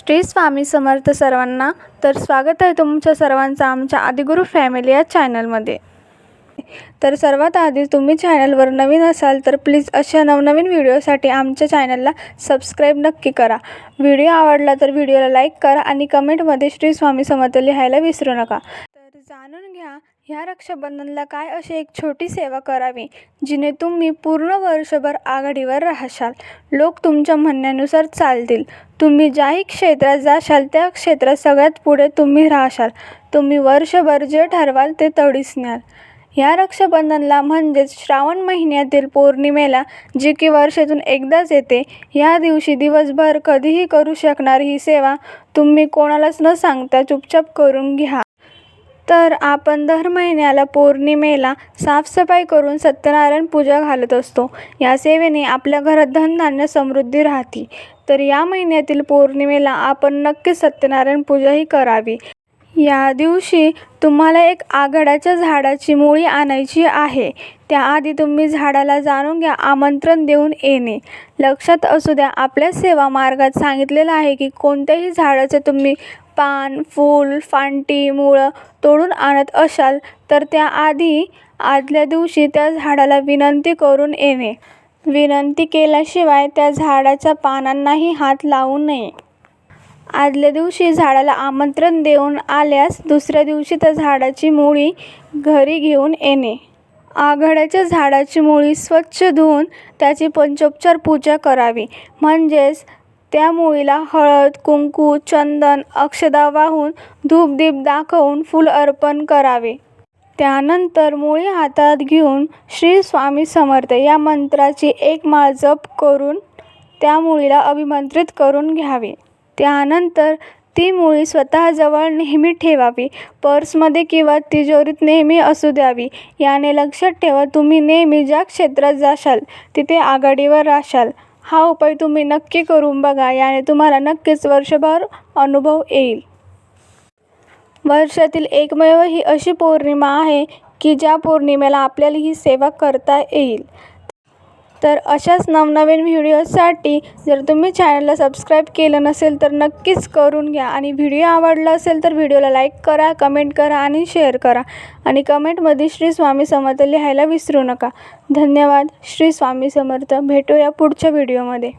श्री स्वामी समर्थ सर्वांना तर स्वागत आहे तुमच्या सर्वांचं आमच्या आदिगुरू फॅमिली या चॅनलमध्ये. तर सर्वात आधी तुम्ही चॅनलवर नवीन असाल तर प्लीज अशा नवनवीन व्हिडिओसाठी आमच्या चॅनलला सबस्क्राईब नक्की करा. व्हिडिओ आवडला तर व्हिडिओला लाईक करा आणि कमेंटमध्ये श्री स्वामी समर्थ लिहायला विसरू नका. या घ्या ह्या रक्षाबंधनला काय अशी एक छोटी सेवा करावी जिने तुम्ही पूर्ण वर्षभर आघाडीवर राहशाल. लोक तुमच्या म्हणण्यानुसार चालतील. तुम्ही ज्याही क्षेत्रात जाशाल त्या क्षेत्रात सगळ्यात पुढे तुम्ही राहशाल. तुम्ही वर्षभर जे ठरवाल ते तडीस न्याल. ह्या रक्षाबंधनला म्हणजेच श्रावण महिन्यातील पौर्णिमेला जी की वर्षातून एकदाच येते ह्या दिवशी दिवसभर कधीही करू शकणारी ही सेवा तुम्ही कोणालाच न सांगता चुपचाप करून घ्या. तर आपण दर महिन्याला पौर्णिमेला साफसफाई करून सत्यनारायण पूजा घालत असतो. या सेवेने आपल्या घरात धनधान्य समृद्धी राहते. तर या महिन्यातील पौर्णिमेला आपण नक्की सत्यनारायण पूजाही करावी. या दिवशी तुम्हाला एक आघाड्याच्या झाडाची मुळी आणायची आहे. त्याआधी तुम्ही झाडाला जाणून घ्या आमंत्रण देऊन येणे. लक्षात असू द्या आपल्या सेवा मार्गात सांगितलेलं आहे की कोणत्याही झाडाचे तुम्ही पान फूल फांटी मुळं तोडून आणत असाल तर त्याआधी आदल्या दिवशी त्या झाडाला विनंती करून येणे. विनंती केल्याशिवाय त्या झाडाच्या पानांनाही हात लावू नये. आदल्या दिवशी झाडाला आमंत्रण देऊन आल्यास दुसऱ्या दिवशी त्या झाडाची मुळी घरी घेऊन येणे. आघाड्याच्या झाडाची मुळी स्वच्छ धुवून त्याची पंचोपचार पूजा करावी. म्हणजेच त्या मुळीला हळद कुंकू चंदन अक्षदा वाहून धूपदीप दाखवून फूल अर्पण करावे. त्यानंतर मुळी हातात घेऊन श्री स्वामी समर्थ या मंत्राची एक माळ जप करून त्या मुळीला अभिमंत्रित करून घ्यावे. त्यानंतर ती मुळी स्वतःजवळ नेहमी ठेवावी. पर्समध्ये किंवा तिजोरीत नेहमी असू द्यावी. याने लक्षात ठेवा तुम्ही नेहमी ज्या क्षेत्रात जाशाल तिथे आघाडीवर राशाल. हा उपाय तुम्ही नक्की करून बघा याने तुम्हाला नक्कीच वर्षभर अनुभव येईल. वर्षातील एकमेव ही अशी पौर्णिमा आहे की ज्या पौर्णिमेला आपल्याला ही सेवा करता येईल. तर अशाच नवनवीन व्हिडिओसाठी जर तुम्ही चॅनलला सबस्क्राईब केलं नसेल तर नक्कीच करून घ्या. आणि व्हिडिओ आवडला असेल तर व्हिडिओला लाईक करा कमेंट करा आणि शेअर करा. आणि कमेंटमध्ये श्री स्वामी समर्थ लिहायला विसरू नका. धन्यवाद. श्री स्वामी समर्थ. भेटूया पुढच्या व्हिडिओमध्ये